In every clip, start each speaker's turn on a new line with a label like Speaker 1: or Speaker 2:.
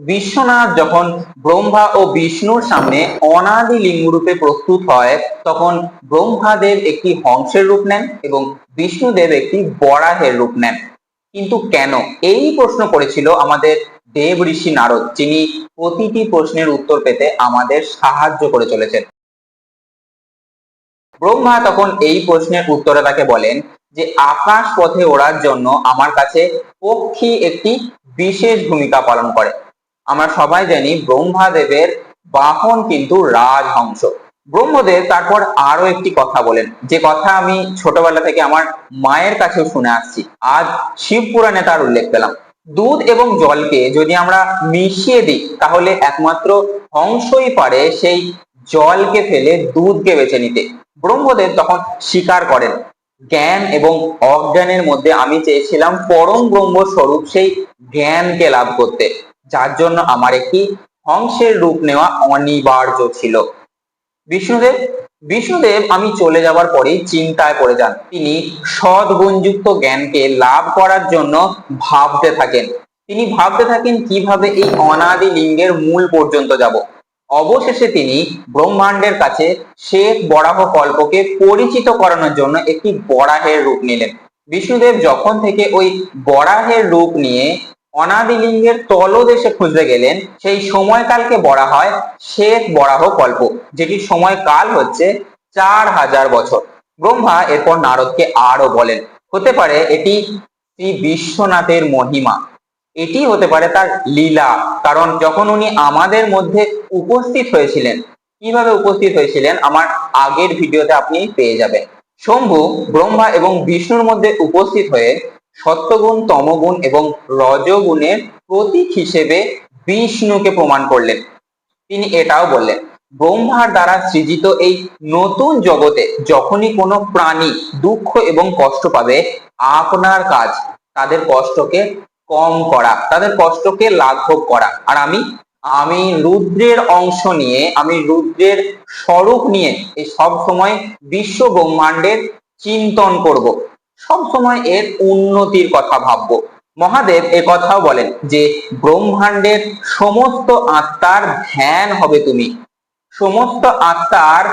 Speaker 1: বিশ্বনাথ যখন ব্রহ্মা ও বিষ্ণুর সামনে অনাদি লিঙ্গরূপে প্রস্তুত হয়, তখন ব্রহ্মাদেব একটি হংসের রূপ নেন এবং বিষ্ণুদেব একটি বরাহের রূপ নেন। কিন্তু কেন? এই প্রশ্ন করেছিল আমাদের দেব ঋষি নারদ, যিনি প্রতিটি প্রশ্নের উত্তর পেতে আমাদের সাহায্য করে চলেছেন। ব্রহ্মা তখন এই প্রশ্নের উত্তরে তাকে বলেন যে, আকাশ পথে ওড়ার জন্য আমার কাছে পক্ষী একটি বিশেষ ভূমিকা পালন করে। আমরা সবাই জানি ব্রহ্মাদেবের বাহন কিন্তু রাজহংস। ব্রহ্মদেব তারপর আরও একটি কথা বলেন। যে কথা আমি ছোটবেলা থেকে আমার মায়ের কাছেও শুনে আসছি। আজ শিব পুরাণে তার উল্লেখ পেলাম। দুধ এবং জলকে যদি আমরা মিশিয়ে দিই, তাহলে একমাত্র হংসই পারে সেই জলকে ফেলে দুধকে বেছে নিতে। ব্রহ্মদেব তখন স্বীকার করেন। জ্ঞান এবং অজ্ঞানের মধ্যে আমি চেয়েছিলাম পরম ব্রহ্ম স্বরূপ সেই জ্ঞানকে লাভ করতে। যার জন্য আমার একটি হংসের রূপ নেওয়া অনিবার্য ছিল। বিষ্ণুদেব বিষ্ণুদেব আমি চলে যাবার পরেই চিন্তায় পড়ে যান। তিনি সদ্গুণযুক্ত জ্ঞানকে লাভ করার জন্য ভাবতে থাকেন। তিনি ভাবতে থাকেন কীভাবে এই অনাদি লিঙ্গের মূল পর্যন্ত যাব। অবশেষে তিনি ব্রহ্মাণ্ডের কাছে শেখ বরাহ কল্পকে পরিচিত করানোর জন্য একটি বরাহের রূপ নিলেন। বিষ্ণুদেব যখন থেকে ওই বরাহের রূপ নিয়ে অনাদিলিঙ্গের তলদেশে খুঁজতে গেলেন, সেই সময়কালকে বলা হয় শেখ বরাহ কল্প, যেটি সময়কাল হচ্ছে চার হাজার বছর। ব্রহ্মা এরপর নারদকে আরও বলেন, হতে পারে এটি শ্রী বিশ্বনাথের মহিমা। এটি হতে পারে তার লীলা, কারণ যখন উনি আমাদের মধ্যে উপস্থিত হয়েছিলেন, কীভাবে উপস্থিত হয়েছিলেন আমার আগের ভিডিওতে আপনি পেয়ে যাবেন। শম্ভু, ব্রহ্মা এবং বিষ্ণুর মধ্যে উপস্থিত হয়ে সত্যগুণ, তমগুণ এবং রজগুণের প্রতীক হিসেবে বিষ্ণুকে প্রমাণ করলেন। তিনি এটাও বললেন, ব্রহ্মার দ্বারা সৃজিত এই নতুন জগতে যখনই কোনো প্রাণী দুঃখ এবং কষ্ট পাবে, আপনার কাজ তাদের কষ্টকে কম করা, তাদের কষ্টকে লাঘব করা। আর আমি আমি রুদ্রের অংশ নিয়ে, আমি রুদ্রের স্বরূপ নিয়ে এই সব সময় বিশ্ব ব্রহ্মাণ্ডের চিন্তন করব। সব সময় এর উন্নতির কথা ভাববো। মহাদেব এ কথাও বলেন যে, ব্রহ্মাণ্ডের সমস্ত আত্মার ধ্যান হবে তুমি। সমস্ত আত্মার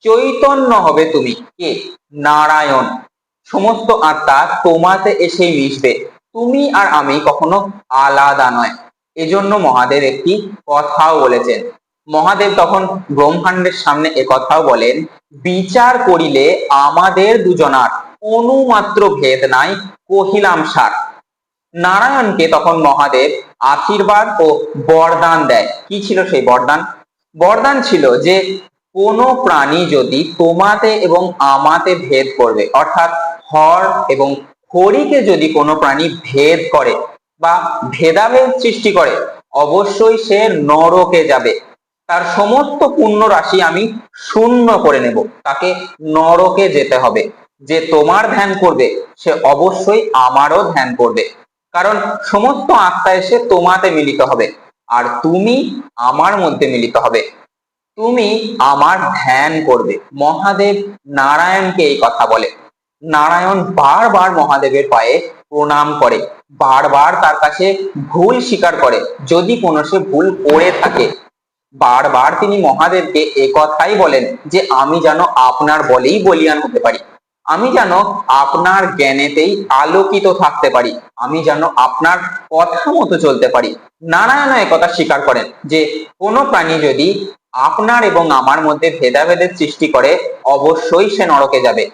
Speaker 1: চৈতন্য হবে তুমি। কে? নারায়ণ। সমস্ত আত্মা তোমাতে এসে মিশবে। তুমি আর আমি কখনো আলাদা নয়। এজন্য মহাদেব একটি কথাও বলেছেন। মহাদেব তখন ব্রহ্মাণ্ডের সামনে এ কথাও বলেন, বিচার করিলে আমাদের দুজনার অনুমাত্র ভেদ নাই, কহিলাম, সার। নারায়ণকে তখন মহাদেব আশীর্বাদ ও বরদান দেয়। কি ছিল সেই বরদান? বরদান ছিল যে, কোনো প্রাণী যদি তোমাতে এবং আমাতে ভেদ করবে, অর্থাৎ হর এবং হরিকে যদি কোনো প্রাণী ভেদ করে বা ভেদাভেদ সৃষ্টি করে, অবশ্যই সে নরকে যাবে। তার সমস্ত পুণ্য রাশি আমি শূন্য করে নেব। তাকে নরকে যেতে হবে। যে তোমার ধ্যান করবে, সে অবশ্যই আমারও ধ্যান করবে। কারণ সমস্ত আত্মা এসে তোমাতে মিলিত হবে, আর তুমি আমার মধ্যে মিলিত হবে। তুমি আমার ধ্যান করবে। মহাদেব নারায়ণকে এই কথা বলে। নারায়ণ বারবার মহাদেবের পায়ে প্রণাম করে, বারবার তার কাছে ভুল স্বীকার করে, যদি কোনো সে ভুল করে থাকে। বারবার তিনি মহাদেবকে কথাই বলেন যে, আমি যেন আপনার বলেই বলিয়ান হতে পারি। আমি যেন আপনার জ্ঞানেতেই আলোকিত থাকতে পারি। আমি যেন আপনার কথা মতো চলতে পারি। নারায়ণ কথা স্বীকার করেন যে, কোনো প্রাণী যদি আপনার এবং আমার মধ্যে ভেদাভেদের সৃষ্টি করে, অবশ্যই সে নরকে যাবে।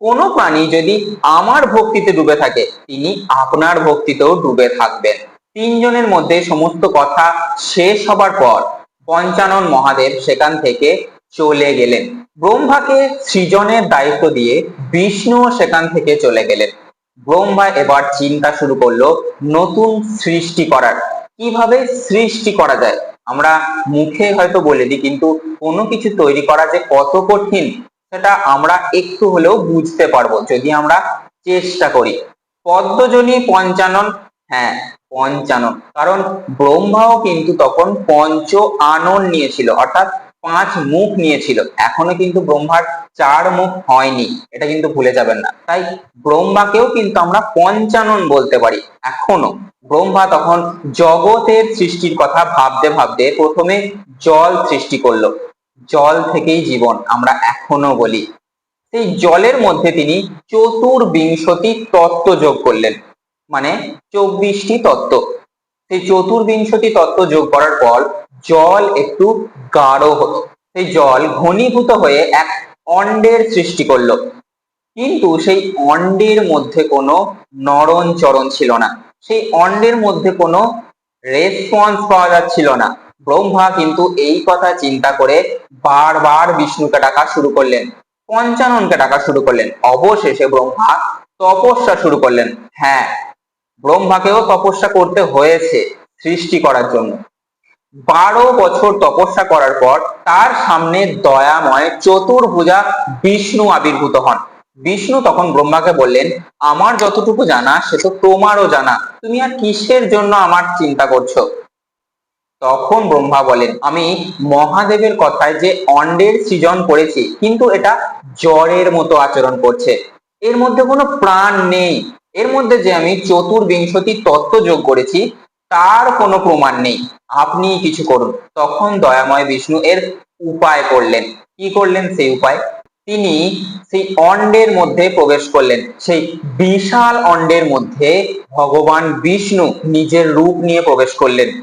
Speaker 1: কোনো প্রাণী যদি আমার ভক্তিতে ডুবে থাকে, তিনি আপনার ভক্তিতেও ডুবে থাকবেন। তিনজনের মধ্যে সমস্ত কথা শেষ হবার পর, পঞ্চানন মহাদেব সেখান থেকে চলে গেলেন। ব্রহ্মাকে সৃজনের দায়িত্ব দিয়ে বিষ্ণু সেখান থেকে চলে গেলেন। ব্রহ্মা এবার চিন্তা শুরু করল নতুন সৃষ্টি করার। কীভাবে সৃষ্টি করা যায়? আমরা মুখে হয়তো বলে দিই, কিন্তু কোনো কিছু তৈরি করা যে কত কঠিন, সেটা আমরা একটু হলেও বুঝতে পারব যদি আমরা চেষ্টা করি। পদ্মজনী পঞ্চানন হ্যাঁ পঞ্চানন। কারণ ব্রহ্মাও কিন্তু তখন পঞ্চ আনন নিয়েছিল, অর্থাৎ পাঁচ মুখ নিয়েছিল। এখনও কিন্তু ব্রহ্মার চার মুখ হয়নি। এটা কিন্তু ভুলে যাবেন না। তাই ব্রহ্মাকেও কিন্তু আমরা পঞ্চানন বলতে পারি। এখনও ব্রহ্মা তখন জগতের সৃষ্টির কথা ভাবতে ভাবতে প্রথমে জল সৃষ্টি করল। জল থেকেই জীবন আমরা এখনও বলি। সেই জলের মধ্যে তিনি চতুর্বিংশতি তত্ত্ব যোগ করলেন। মানে চব্বিশটি তত্ত্ব। সেই চতুর্বিংশতি তত্ত্ব যোগ করার পর জল একটু গাঢ় হলো সেই জল ঘনীভূত হয়ে এক অন্ডের সৃষ্টি করল। কিন্তু সেই অন্ডের মধ্যে কোনো নরণ চরণ ছিল না। সেই অন্ডের মধ্যে কোনো রেসপন্স পাওয়া যাচ্ছিল না। ব্রহ্মা কিন্তু এই কথা চিন্তা করে বারবার বিষ্ণুকে ডাকা শুরু করলেন। পঞ্চাননকে ডাকা শুরু করলেন। অবশেষে ব্রহ্মা তপস্যা শুরু করলেন। হ্যাঁ ব্রহ্মাকেও তপস্যা করতে হয়েছে সৃষ্টি করার জন্য। বারো বছর তপস্যা করার পর তার সামনে দয়াময় চতুর্ভুজা বিষ্ণু আবির্ভূত হন। বিষ্ণু তখন ব্রহ্মাকে বললেন, আমার যতটুকু জানা, সে তো তোমারও জানা। তুমি আর কিসের জন্য আমার চিন্তা করছ? তখন ব্রহ্মা বলেন, আমি মহাদেবের কথায় যে অন্ডের সৃজন করেছি, কিন্তু এটা জ্বরের মতো আচরণ করছে। এর মধ্যে কোনো প্রাণ নেই। এর মধ্যে যে আমি চতুর্বিংশতি তত্ত্ব যোগ করেছি, তার কোনো প্রমাণ নেই। আপনি কিছু করুন। তখন দয়াময় বিষ্ণু এর উপায় করলেন। কি করলেন সেই উপায়? তিনি সেই অন্ডের মধ্যে প্রবেশ করলেন। সেই বিশাল অন্ডের মধ্যে ভগবান বিষ্ণু নিজের রূপ নিয়ে প্রবেশ করলেন।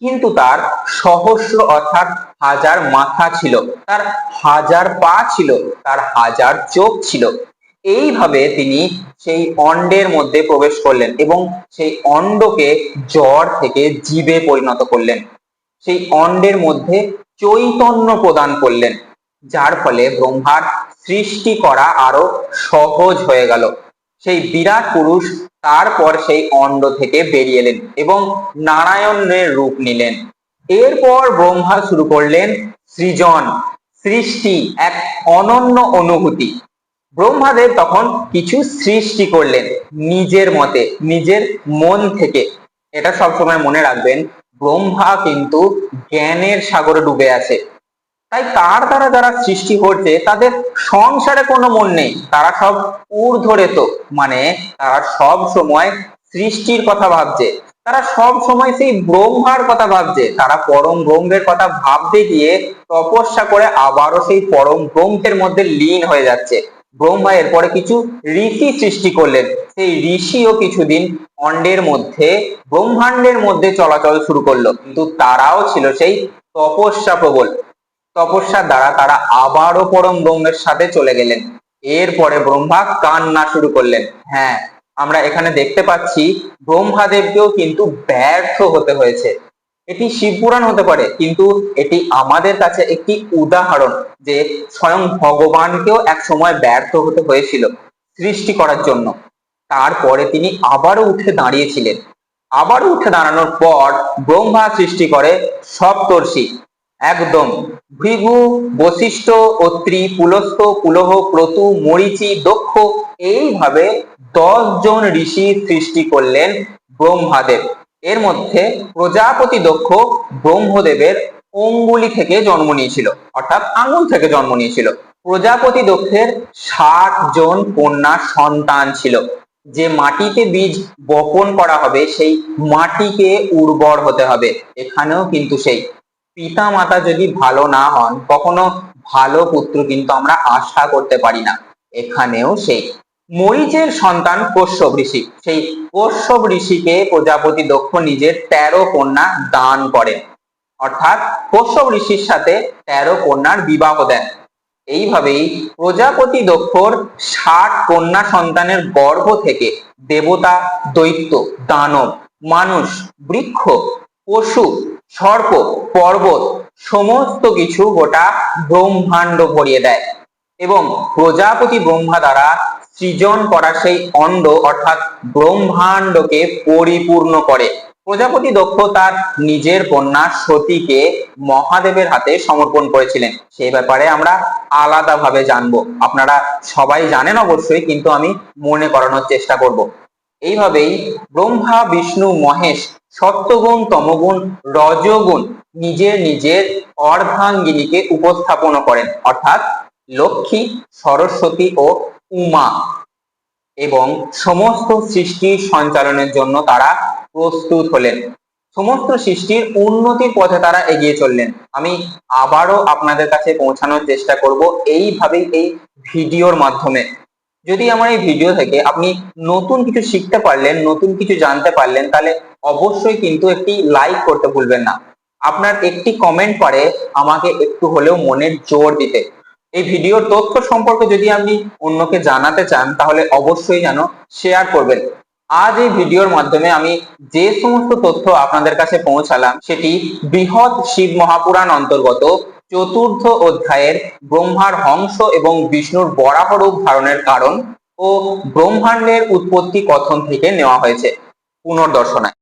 Speaker 1: কিন্তু তার সহস্র অর্থাৎ হাজার মাথা ছিল, তার হাজার পা ছিল, তার হাজার চোখ ছিল। এইভাবে তিনি সেই অন্ডের মধ্যে প্রবেশ করলেন এবং সেই অন্ডকে জ্বর থেকে জীবে পরিণত করলেন। সেই অন্ডের মধ্যে চৈতন্য প্রদান করলেন, যার ফলে ব্রহ্মার সৃষ্টি করা আরও সহজ হয়ে গেল। সেই বিরাট পুরুষ তারপর সেই অন্ড থেকে বেরিয়ে এলেন এবং নারায়ণের রূপ নিলেন। এরপর ব্রহ্মা শুরু করলেন সৃজন, সৃষ্টি, এক অনন্য অনুভূতি। ব্রহ্মাদেব তখন কিছু সৃষ্টি করলেন নিজের মতে, নিজের মন থেকে। এটা সবসময় মনে রাখবেন, ব্রহ্মা কিন্তু জ্ঞানের সাগরে ডুবে আছে। তাই তার দ্বারা যারা সৃষ্টি করছে, তাদের সংসারে কোনো মন নেই। তারা সব ঊর্ধ্বরেত মানে তারা সব সময় সৃষ্টির কথা ভাবছে। তারা সব সময় সেই ব্রহ্মার কথা ভাবছে। তারা পরম ব্রহ্মের কথা ভাবতে গিয়ে তপস্যা করে আবারও সেই পরম ব্রহ্মের মধ্যে লীন হয়ে যাচ্ছে। ব্রহ্মা এরপরে কিছু ঋষি সৃষ্টি করলেন। সেই ঋষিও কিছুদিন অন্ডের মধ্যে, ব্রহ্মাণ্ডের মধ্যে চলাচল শুরু করল। কিন্তু তারাও ছিল সেই তপস্যা প্রবল। তপস্যার দ্বারা তারা আবারও পরম ব্রহ্মের সাথে চলে গেলেন। এরপরে ব্রহ্মা কান্না শুরু করলেন। হ্যাঁ আমরা এখানে দেখতে পাচ্ছি ব্রহ্মাদেবকেও কিন্তু ব্যর্থ হতে হয়েছে। এটি শিবপুরাণ হতে পারে, কিন্তু এটি আমাদের কাছে একটি উদাহরণ যে স্বয়ং ভগবানকেও এক সময় ব্যর্থ হতে হয়েছিল সৃষ্টি করার জন্য। তারপরে তিনি আবারও উঠে দাঁড়িয়েছিলেন। আবারও উঠে দাঁড়ানোর পর ব্রহ্মা সৃষ্টি করে সপ্তর্ষি। একদম ভৃগু, বশিষ্ঠ, অত্রি, পুলস্ত, পুলহ ক্রতু মরিচি, দক্ষ, এইভাবে দশ জন ঋষি সৃষ্টি করলেন ব্রহ্মাদেব। এর মধ্যে প্রজাপতি দক্ষ ব্রহ্মদেবের অঙ্গুলি থেকে জন্ম নিয়েছিল, অর্থাৎ আঙুল থেকে জন্ম নিয়েছিল। প্রজাপতি দক্ষের ষাট জন কন্যা সন্তান ছিল। যে মাটিতে বীজ বপন করা হবে, সেই মাটিকে উর্বর হতে হবে। এখানেও কিন্তু সেই। পিতা মাতা যদি ভালো না হন, কখনো ভালো পুত্র কিন্তু আমরা আশা করতে পারি না। এখানেও সেই। মরিচের সন্তান কশ্যপ ঋষি। সেই কশ্যপ ঋষিকে প্রজাপতি দক্ষ নিজের তেরো কন্যা দান করেন। অর্থাৎ কশ্যপ ঋষির সাথে তেরো কন্যার বিবাহ দেন। এইভাবেই প্রজাপতি দক্ষর ষাট কন্যা সন্তানের গর্ভ থেকে দেবতা, দৈত্য, দানব, মানুষ, বৃক্ষ, পশু, সর্প, পর্বত, সমস্ত কিছু গোটা ব্রহ্মাণ্ড ভরিয়ে দেয়। এবং প্রজাপতি ব্রহ্মা দ্বারা সৃজন করা সেই অণ্ড অর্থাৎ ব্রহ্মাণ্ডকে পরিপূর্ণ করে। প্রজাপতি দক্ষ তার নিজের কন্যা সতীকে মহাদেবের হাতে সমর্পণ করেছিলেন। সেই ব্যাপারে আমরা আলাদাভাবে জানব। আপনারা সবাই জানেন অবশ্যই, কিন্তু আমি মনে করানোর চেষ্টা করব। এইভাবেই ব্রহ্মা, বিষ্ণু, মহেশ সত্যগুণ তমগুণ, রজগুণ নিজের নিজের অর্ধাঙ্গিনীকে উপস্থাপন করেন। অর্থাৎ লক্ষ্মী, সরস্বতী ও উমা। এবং সমস্ত সৃষ্টির সঞ্চালনের জন্য তারা প্রস্তুত হলেন। সমস্ত সৃষ্টির উন্নতির পথে তারা এগিয়ে চললেন। আমি আবারও আপনাদের কাছে পৌঁছানোর চেষ্টা করব এইভাবেই এই ভিডিওর মাধ্যমে। যদি আমার এই ভিডিও থেকে আপনি নতুন কিছু শিখতে পারলেন, নতুন কিছু জানতে পারলেন, তাহলে অবশ্যই কিন্তু একটি লাইক করতে ভুলবেন না। আপনার একটি কমেন্ট করে আমাকে একটু হলেও মনের জোর দিতে। এই ভিডিওর তথ্য সম্পর্কে যদি আপনি অন্যকে জানাতে চান, তাহলে অবশ্যই যেন শেয়ার করবেন। আজ এই ভিডিওর মাধ্যমে আমি যে সমস্ত তথ্য আপনাদের কাছে পৌঁছালাম, সেটি বৃহৎ শিব মহাপুরাণ অন্তর্গত চতুর্থ অধ্যায়ের ব্রহ্মার হংস এবং বিষ্ণুর বরাহ রূপ ধারণের কারণ ও ব্রহ্মাণ্ডের উৎপত্তি কথন থেকে নেওয়া হয়েছে পুনর্দর্শনায়।